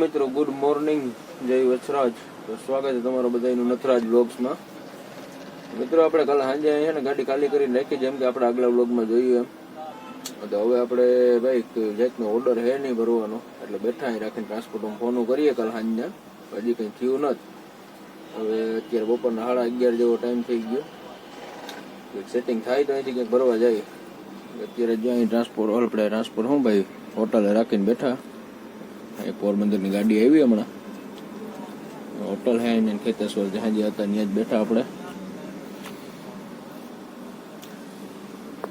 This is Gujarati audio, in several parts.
મિત્રો ગુડ મોર્નિંગ જય વચરાજ તો સ્વાગત છે તમારું બધાનું નથરાજ બ્લોગ્સમાં મિત્રો, આપણે કાલે સાંજે અહીંયા ને ગાડી ખાલી કરી નાખી જેમ કે આપણે આગલા બ્લોગમાં જોઈએ એમ. તો હવે આપણે ભાઈ જાતનો ઓર્ડર હે નહીં ભરવાનો. એટલે બેઠા અહીં રાખીને ટ્રાન્સપોર્ટ ફોન કરીએ કાલે સાંજના. હજી કંઈ થયું નથી. હવે અત્યારે બપોરના સાડા અગિયાર જેવો ટાઈમ થઈ ગયો. સેટિંગ થાય તો અહીંથી કંઈક ભરવા જાય. અત્યારે જ્યાં ટ્રાન્સપોર્ટ આપણે ટ્રાન્સપોર્ટ શું ભાઈ? હોટલે રાખીને બેઠા. એ પોરબંદરની ગાડી આવી હમણાં. હોટલ હે ને ખેતેશ્વર જ્યાં જે હતા, ત્યાં જ બેઠા આપણે.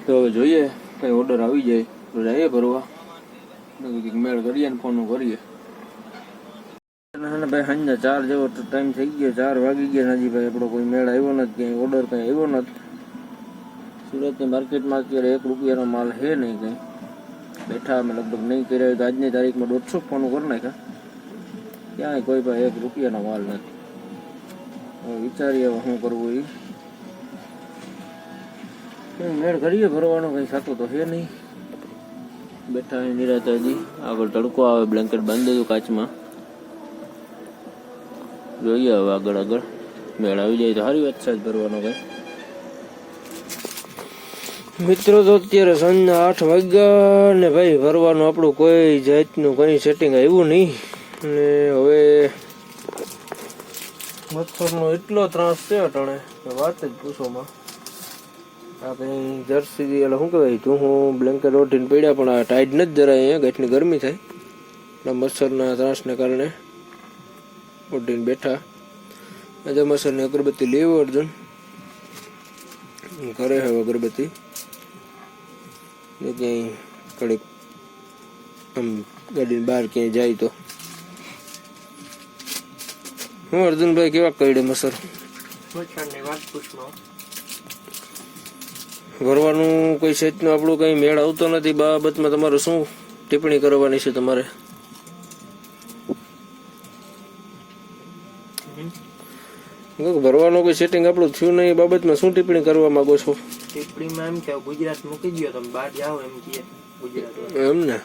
તો હવે જોઈએ, કઈ ઓર્ડર આવી જાય, તો જઈએ ભરવા. મેળ કરીએ ને ફોન કરીએ. ભાઈ, સાંજના ચાર જેવો ટાઈમ થઈ ગયો, ચાર વાગી ગયા હાજી ભાઈ, આપણો કોઈ મેળ આવ્યો નથી ક્યાંય ઓર્ડર કંઈ આવ્યો નથી. સુરતની માર્કેટમાં અત્યારે એક રૂપિયાનો માલ હે નહીં કંઈ. બેઠા અમે લગભગ નહીં કર્યા હોય તો આજની તારીખમાં દોઢસો ફોન કરી નાખ્યા. ક્યાંય કોઈ પાસે એક રૂપિયાનો માલ નથી. હવે વિચારીએ હવે શું કરવું એ કંઈ મેળ કરીએ ભરવાનો, કંઈ થતું તો હે નહીં. બેઠા અહીં નિરાતે હજી આગળ તડકો આવે બ્લેન્કેટ બાંધી દીધું કાચમાં. જોઈએ હવે આગળ આગળ. મેળ આવી જાય તો સારી વાત છે જ ભરવાનો કંઈ. મિત્રો, તો અત્યારે સાંજના આઠ વાગ્યા ને ભાઈ ભરવાનું આપણું કોઈ જાતનું, કંઈ સેટિંગ આવ્યું નહીં. ને હવે મચ્છરનો એટલો ત્રાસ છે અટાણે વાત જ પૂછોમાં આ કંઈ જર્સી એટલે શું કહેવાય, તું હું બ્લેન્કેટ ઓઢીને પડ્યા, પણ આ ટાઈટ નથી જરાય અહીંયા, ગાંઠની ગરમી થાય. એટલે મચ્છરના ત્રાસને કારણે ઓઢીને બેઠા. આજે મચ્છરની અગરબત્તી લેવો, અર્જુન. કરે હવે અગરબત્તી. ને ક્યાંય કડીક આમ ગાડીની બહાર ક્યાંય જાય તો. હું અર્જુનભાઈ કેવા કરડે મસર? ભરવાનું કોઈ સેટનું આપણું કંઈ મેળ આવતો નથી બાબતમાં તમારે શું ટિપ્પણી કરવાની છે તમારે? ભરવાનું કોઈ સેટિંગ આપણું થયું નહીં એ બાબતમાં શું ટિપ્પણી કરવા માંગો છો? ટીપડીમાં એમ કે ગુજરાત મૂકી દો તમે બહાર જાઓ એમ કે ગુજરાત એમ ને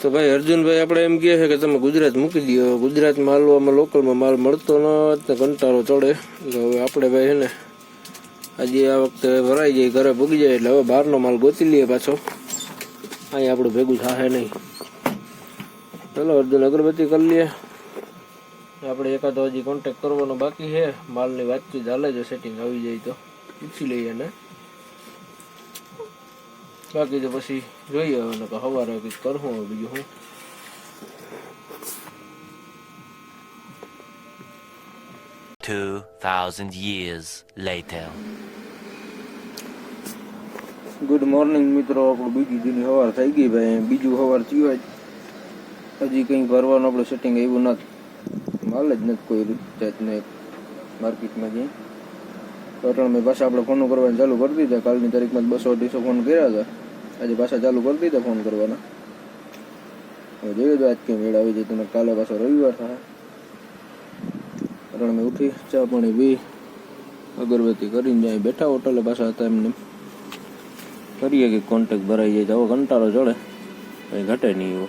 તો ભાઈ અર્જુનભાઈ આપણે એમ કહે છે કે તમે ગુજરાત મૂકી દો ગુજરાતમાં હાલવામાં લોકલમાં માલ મળતો ન ને કંટાળો ચડે. એટલે હવે આપણે ભાઈ છે ને, આજે આ વખતે ભરાઈ જાય, ઘરે ભૂગી જાય, એટલે હવે બહારનો માલ ગોતી લઈએ પાછો. અહીં આપણું ભેગું થાય નહીં. ચલો, અર્જુન અગરબત્તી કરી લઈએ આપણે એકાદો હજી કોન્ટેક કરવાનો બાકી છે. માલની વાતચીત હાલે છે સેટિંગ આવી જાય તો. પૂછી લઈએ ને બાકી તો પછી જોઈએ હવે નકર સવારે કંઈક કરવું હવે બીજું હું. Two thousand years later. Good morning મિત્રો. આપણું બીજી દીની સવાર થઈ ગઈ ભાઈ. બીજું સવાર થયું હોય હજી કંઈ ભરવાનું આપણું સેટિંગ આવ્યું નથી. માલ જ નથી કોઈ જાતને માર્કેટમાં જઈ. અટણ મેં પાછા આપણે ફોન કરવાનું ચાલુ કરી દીધા. કાલની તારીખમાં બસો અઢીસો ફોન કર્યા હતા. આજે પાછા ચાલુ કરી દીધા ફોન કરવાના. હવે જોઈએ આજ કેમ વેળ આવી જાય તમે કાલે પાછો રવિવાર થાય. અટણ મેં ઉઠી, ચા પાણી બી અગરબત્તી કરીને જાય, બેઠા હોટલે પાછા હતા એમને. કરીએ કે કોન્ટેક ભરાઈ જાય તો કંટાળો ચડે. કંઈ ઘટે નહીં એવો.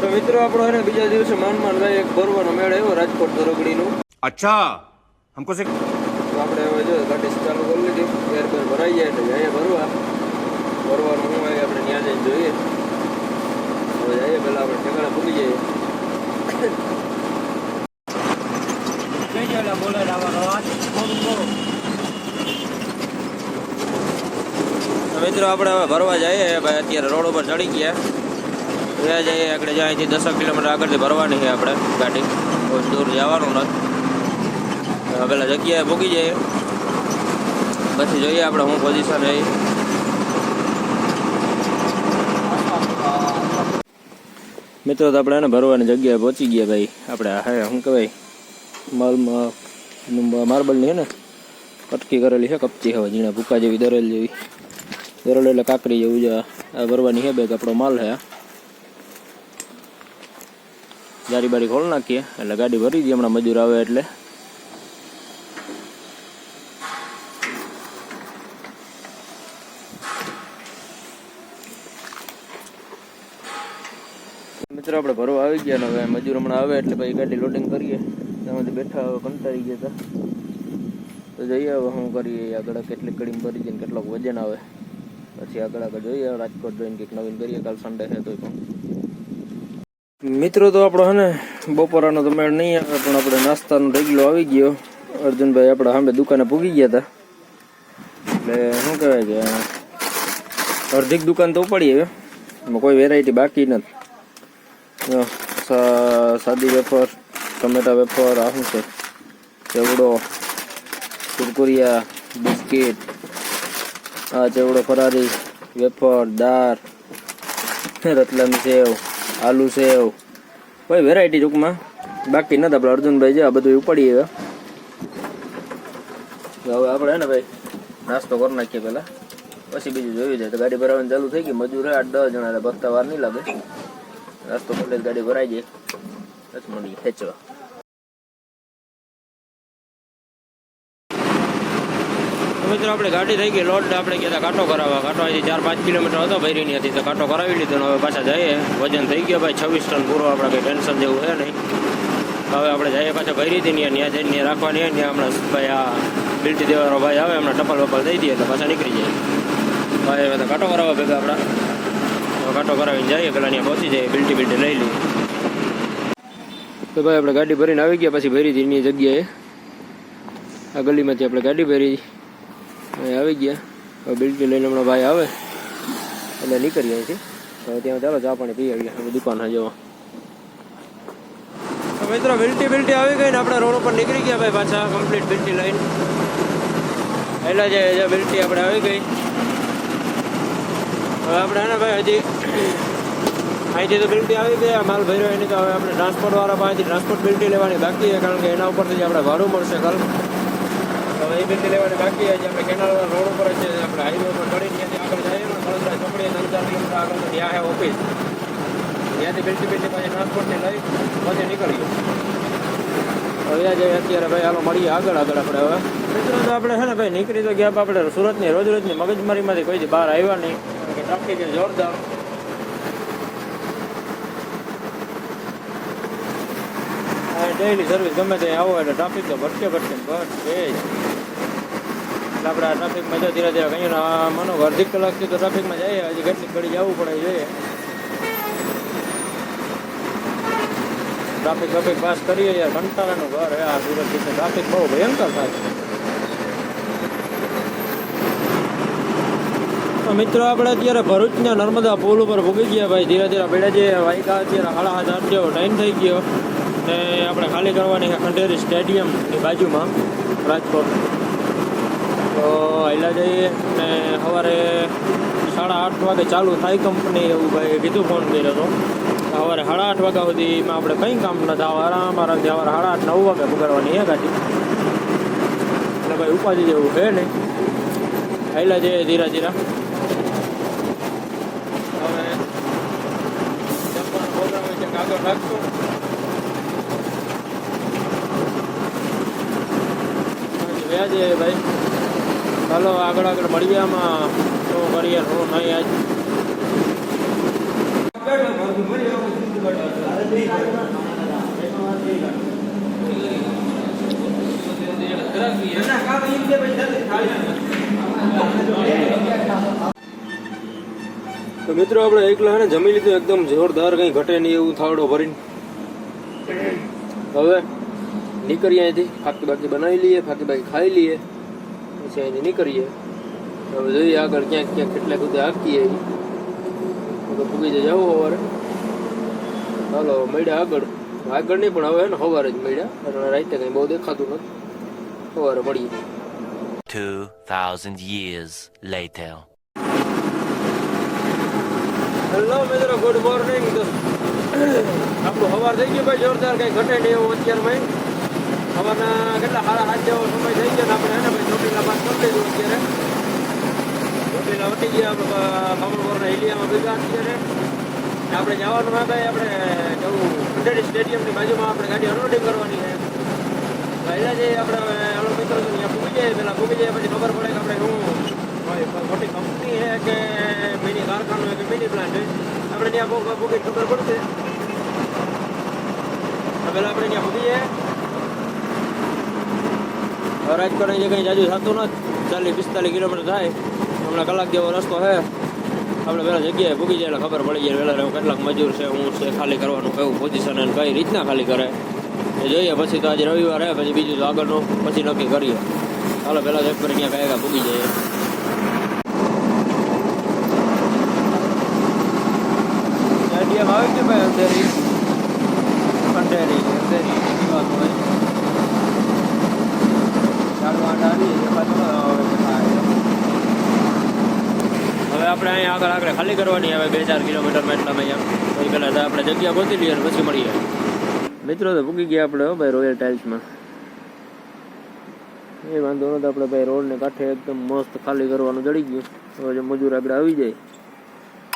તો મિત્રો આપણો એને બીજા દિવસે માનમાન ભાઈ એક ભરવાનો મેળ આવ્યો રાજકોટ દરોગડીનો અચ્છા! હમકો સે તો આપણે હવે જો ગાડી ચાલુ કરી લીધી. એર પર ભરાઈ જાય એટલે જઈએ ભરવા. ભરવાનું હું હોય આપણે ત્યાં જઈને જોઈએ. તો જઈએ પેલા આપણે ઠેકાણા ભૂલી જઈએ. બોલે મિત્રો આપણે હવે ભરવા જઈએ. ભાઈ અત્યારે રોડ ઉપર ચડી ગયા. ગયા જઈએ આગળ જ્યાં અહીંથી દસક કિલોમીટર આગળથી ભરવાની છે આપણે ગાડી. બહુ દૂર જવાનું નથી. પેલા જગ્યાએ ભૂગી જઈએ. પછી જોઈએ આપણે હું પોઝિશન રહી મિત્રો, તો આપણે એને ભરવાની જગ્યાએ પહોંચી ગયા ભાઈ. આપણે હે, શું કહેવાય? માલમાં માર્બલની છે ને? કટકી કરેલી છે કપચી હવે, ઝીણા ભૂકા જેવી દરેલ જેવી. દરેલ એટલે કાકરી જેવું જ ભરવાની છે બેગ આપણો માલ છે જારી બારી ખોલી નાખીએ. એટલે ગાડી ભરી દઈએ હમણાં મજૂર આવે એટલે. મિત્રો, આપણે ભરવા આવી ગયા ને હવે મજૂર હમણાં આવે એટલે પછી ગાડી લોડિંગ કરીએ. એમાંથી બેઠા હવે કંટાળી ગયા હતા. તો જઈએ હવે શું કરીએ? આગળ કેટલી કડીમ ભરી જઈને કેટલોક વજન આવે. પછી આગળ આગળ જોઈએ રાજકોટ જોઈને કંઈક નવીન કરીએ. કાલ સન્ડે છે તો પણ. મિત્રો, તો આપણો હે બપોરાનો તો મેળ નહીં આવે, પણ આપણે નાસ્તાનો ઢગલો આવી ગયો. અર્જુનભાઈ આપણે સામે દુકાને પૂગી ગયા હતા એટલે શું કહેવાય કે અડધીક દુકાન તો ઉપાડી હવે. એમાં કોઈ વેરાયટી બાકી નથી. સાદી વેફર, ટમેટા વેફર, આ શું છે? ચેવડો, કુરકુરિયા, બિસ્કિટ, આ ચેવડો ફરારી, વેફર, દાળ, રતલામી સેવ આલુ સેવ કોઈ વેરાયટી ટૂંકમાં? બાકી નથી આપણે અર્જુનભાઈ છે આ બધું ઉપાડીએ હવે. હવે આપણે હે ને ભાઈ, નાસ્તો કરી નાખીએ પહેલા. પછી બીજું જોયું જાય. તો ગાડી ભરાવાની ચાલુ થઈ ગઈ. મજૂર આઠ દસ જણા. ભરતા વાર નહીં લાગે. નાસ્તો કરી ગાડી ભરાઈ જાય. પછી મંડી ખેંચવા. મિત્રો, આપણે ગાડી થઈ ગઈ લોડ આપણે કહેતા કાંટો કરાવવા. કાંટો અહીંથી ચાર પાંચ કિલોમીટર હતો, ભૈરીની હતી, તો કાંટો કરાવી લીધો હવે પાછા જઈએ. વજન થઈ ગયો ભાઈ, છવ્વીસ ટન પૂરો આપણે કંઈ ટેન્શન જેવું છે નહીં. હવે આપણે જઈએ પાછા ભરી હતી ત્યાં ત્યાં જઈને રાખવાની હોય ત્યાં હમણાં ભાઈ આ બિલ્ટી દેવાનો ભાઈ આવે, હમણાં ટપાલ વપલ દઈ દઈએ એટલે પાછા નીકળી જાય ભાઈ, હવે તો કાંટો કરાવવા ભેગા આપણા. કાંટો કરાવીને જઈએ, પેલા ત્યાં પહોંચી જઈએ, બિલ્ટી બિલ્ટી લઈ લઈએ. તો ભાઈ, આપણે ગાડી ભરીને આવી ગયા, પછી ભરી હતી જગ્યાએ. આ ગલીમાંથી આપણે ગાડી ભરી આવી ગયા. હવે બિલ્ટી લઈને હમણાં ભાઈ આવે. એટલે નીકળી જાય છે. હવે ત્યાં ચાલો ચા પાણી પી આવીએ. હવે દુકાન જવા. મિત્રો બિલ્ટી બિલ્ટી આવી ગઈ ને આપણે રોડ ઉપર નીકળી ગયા ભાઈ પાછા. કમ્પ્લીટ બિલ્ટી લઈને પહેલાં જે બિલ્ટી આપણે આવી ગઈ. હવે આપણે હે ને ભાઈ હજી અહીંથી તો બિલ્ટી આવી ગઈ માલ ભર્યો એની તો હવે આપણે ટ્રાન્સપોર્ટ વાળા પાસેથી ટ્રાન્સપોર્ટ બિલ્ટી લેવાની બાકી છે, કારણ કે એના ઉપરથી આપણે ભાડું મળશે, કાલ. હવે એ બિલ્ટી લેવાની બાકી છે જે આપણે કેનાલ રોડ ઉપર છે, આપણે હાઈવે ઉપર ચડી ત્યાંથી આગળ જઈએ ને વડોદરા ચોકડી આગળ ત્યાં છે ઓફિસ ત્યાંથી બિલ્ટી બિલ્ટી પાછી ટ્રાન્સપોર્ટને લઈ પછી નીકળીએ. હવે આજે અત્યારે ભાઈ હાલો મળીએ આગળ આગળ આપણે હવે. મિત્રો, તો આપણે છે ને ભાઈ નીકળી તો ગયા પણ આપણે સુરતની રોજ રોજની મગજમારીમાંથી કોઈથી બહાર આવ્યા નહીં. કે ટ્રાફિક જોરદાર. ડેઈલી સર્વિસ ગમે તે આવો એટલે ટ્રાફિક તો ભટકે ભટકે ભટકે જ. આપણે ટ્રાફિકમાં જો ધીરે ધીરે કહીએ માનો અડધી કલાકથી તો ટ્રાફિકમાં જઈએ, હજી કેટલી ઘડી જવું પડે જોઈએ. ટ્રાફિક ટ્રાફિક પાસ કરીએ યાર, કંટાળાનું ઘર આ સુરત વિશે ટ્રાફિક બહુ ભયંકર થાય છે. મિત્રો, આપણે અત્યારે ભરૂચના નર્મદા પુલ ઉપર ભૂગી ગયા ભાઈ. ધીરે ધીરે બેડા જે વાયકા અત્યારે હાડા હાથ આઠ જેવો ટાઈમ થઈ ગયો. ને આપણે ખાલી કરવાની ખંડેરી ખંડેરી સ્ટેડિયમની બાજુમાં, રાજકોટ. તો હાઈલા જઈએ ને સવારે સાડા આઠ વાગે ચાલુ થાય કંપની એવું ભાઈ કીધું ફોન કર્યો હતો સવારે સાડા આઠ વાગ્યા સુધીમાં આપણે કંઈ કામ ન થાય આરામ આરામથી સવારે સાડા આઠ, નવ વાગે પકડવાની હે ગાડી એટલે ભાઈ ઉપાધિ જેવું છે નહીં. હાઈલા જઈએ ધીરા ધીરા. હવે આગળ રાખશું. વ્યાજે ભાઈ. ચાલો આગળ આગળ મળીએ આમાં. શું કરીએ, શું નહીં આજ? તો મિત્રો, આપણે એકલા ને જમી લીધું, એકદમ જોરદાર, કંઈ ઘટે નહીં એવું થાળો ભરીને. હવે નીકળીએ અહીંથી. ફાકી બાકી બનાવી લઈએ, ફાકી બાકી ખાઈ લઈએ. પછી અહીંથી નીકળીએ. હવે જોઈએ આગળ ક્યાંક ક્યાંક કેટલાક સુધી આખીએ તો પૂગી જાય જવું સવારે ચાલો મળ્યા આગળ. આગળ નહીં પણ હવે એને સવારે જ મળ્યા. કારણ રાતે કંઈ બહુ દેખાતું નથી. સવારે મળીએ. 2,000 years later. હેલો મિત્રો ગુડ મોર્નિંગ આપણું સવાર થઈ ગયું ભાઈ જોરદાર કંઈ ઘટે નહીં એવું અત્યારમાં સવારના કેટલા સાડા સાત જેવો સમય થઈ ગયો ને આપણે એને ભાઈ અત્યારે વટી ગયા આપણે કામણવરના એલિયામાં ભેગા અત્યારે આપણે જવાનું ભાઈ આપણે જવું સ્ટેડિયમની બાજુમાં આપણે ગાડી અનલોડિંગ કરવાની છે પહેલા જે આપણે હલો મિત્રો ત્યાં પૂગી પહેલાં પૂગી જાય પછી ખબર પડે કે આપણે શું મોટી કંપની છે કે મિની કારખાનું છે કે મિની પ્લાન્ટ છે આપણે ત્યાં ભૂખી ખબર પડશે પેલા આપણે ત્યાં ભૂગીએ રાજકોટ જે કંઈ જાજુ થતું નથી. ચાલીસ, પિસ્તાલીસ કિલોમીટર થાય. હમણાં કલાક જેવો રસ્તો છે. આપણે પહેલાં જગ્યાએ ભૂગી જાય એટલે ખબર પડી જાય પહેલાં કેટલાક મજૂર છે, હું છે, ખાલી કરવાનું કેવું પોઝિશન અને કઈ રીતના ખાલી કરે. એ જોઈએ, પછી તો આજે રવિવાર હે પછી બીજું તો આગળનું પછી નક્કી કરીએ. ચાલો પહેલાં એક પર અહીંયા કયા ભૂગી જઈએ આવી ગયું ભાઈ અંધેરી? અંધેરી અંધેરી વાત હોય ચાલવા આવી એમાં તો હવે આપણે અહીંયા આગળ આગળ ખાલી કરવાની આવે બે ચાર કિલોમીટરમાં એટલામાં અહીંયા આપણે જગ્યા ગોતી લઈએ પછી મળીએ. મિત્રો, તો પૂગી ગયા આપણે ભાઈ રોયલ ટાઇલ્સમાં એ વાંધો નતો, આપણે ભાઈ રોડને કાંઠે એકદમ મસ્ત ખાલી કરવાનું જડી ગયું. હવે જે મજૂર આગળ આવી જાય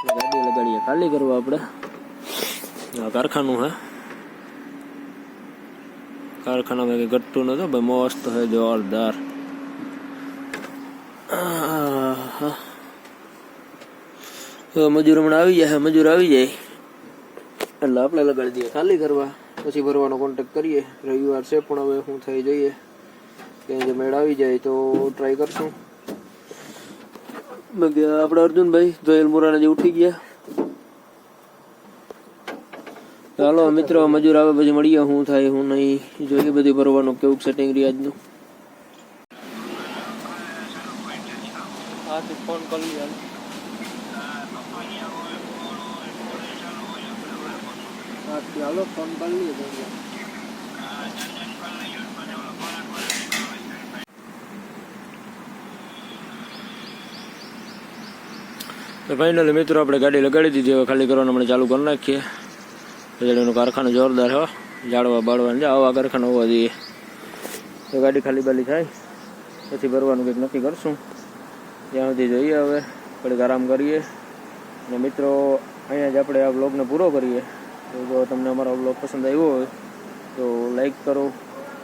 ગાડી લગાડીએ. ખાલી કરવા આપણે. કારખાનું હે. કારખાનામાં કંઈ ઘટતું નતું ભાઈ મસ્ત હે, જોરદાર. મજૂર હમણાં આવી જાય મજૂર આવી જાય. એટલે આપણે લગાડી દઈએ, ખાલી કરવા. પછી ભરવાનો કોન્ટેક્ટ કરીએ. રવિવાર છે પણ હવે શું થઈ જઈએ. ક્યાંય જો મેળ આવી જાય તો ટ્રાય કરશું. બાકી આપણે અર્જુનભાઈ જોયેલ મોરાને જે ઉઠી ગયા. ચાલો મિત્રો, મજૂર આવે પછી મળીએ. શું થાય શું નહીં. જોઈએ બધું ભરવાનું, કેવું સેટિંગ રિયાજનું. હા ફોન કરી યાર હા ચાલો ફોન કરી લઈએ તો. ફાઇનલી મિત્રો આપણે ગાડી લગાડી દીધી. હવે ખાલી કરવાનું મને ચાલુ કરી નાખીએ. વીજળીનું કારખાનું જોરદાર હો. જાળવા બાળવાનું આવા કારખાનું હોવા જોઈએ. તો ગાડી ખાલી બાલી થાય. પછી ભરવાનું કંઈક નક્કી કરશું. ત્યાં સુધી જોઈએ હવે, થોડીક આરામ કરીએ. અને મિત્રો, અહીંયા જ આપણે આ બ્લોગને પૂરો કરીએ. તો જો તમને અમારો બ્લોગ પસંદ આવ્યો હોય, તો લાઈક કરો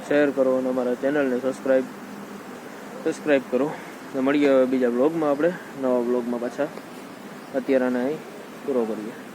શેર કરો અને અમારા ચેનલને સબસ્ક્રાઈબ સબસ્ક્રાઈબ કરો. મળીએ હવે બીજા બ્લોગમાં આપણે, નવા બ્લોગમાં પાછા. અત્યારે અહીં પૂરો કરીએ.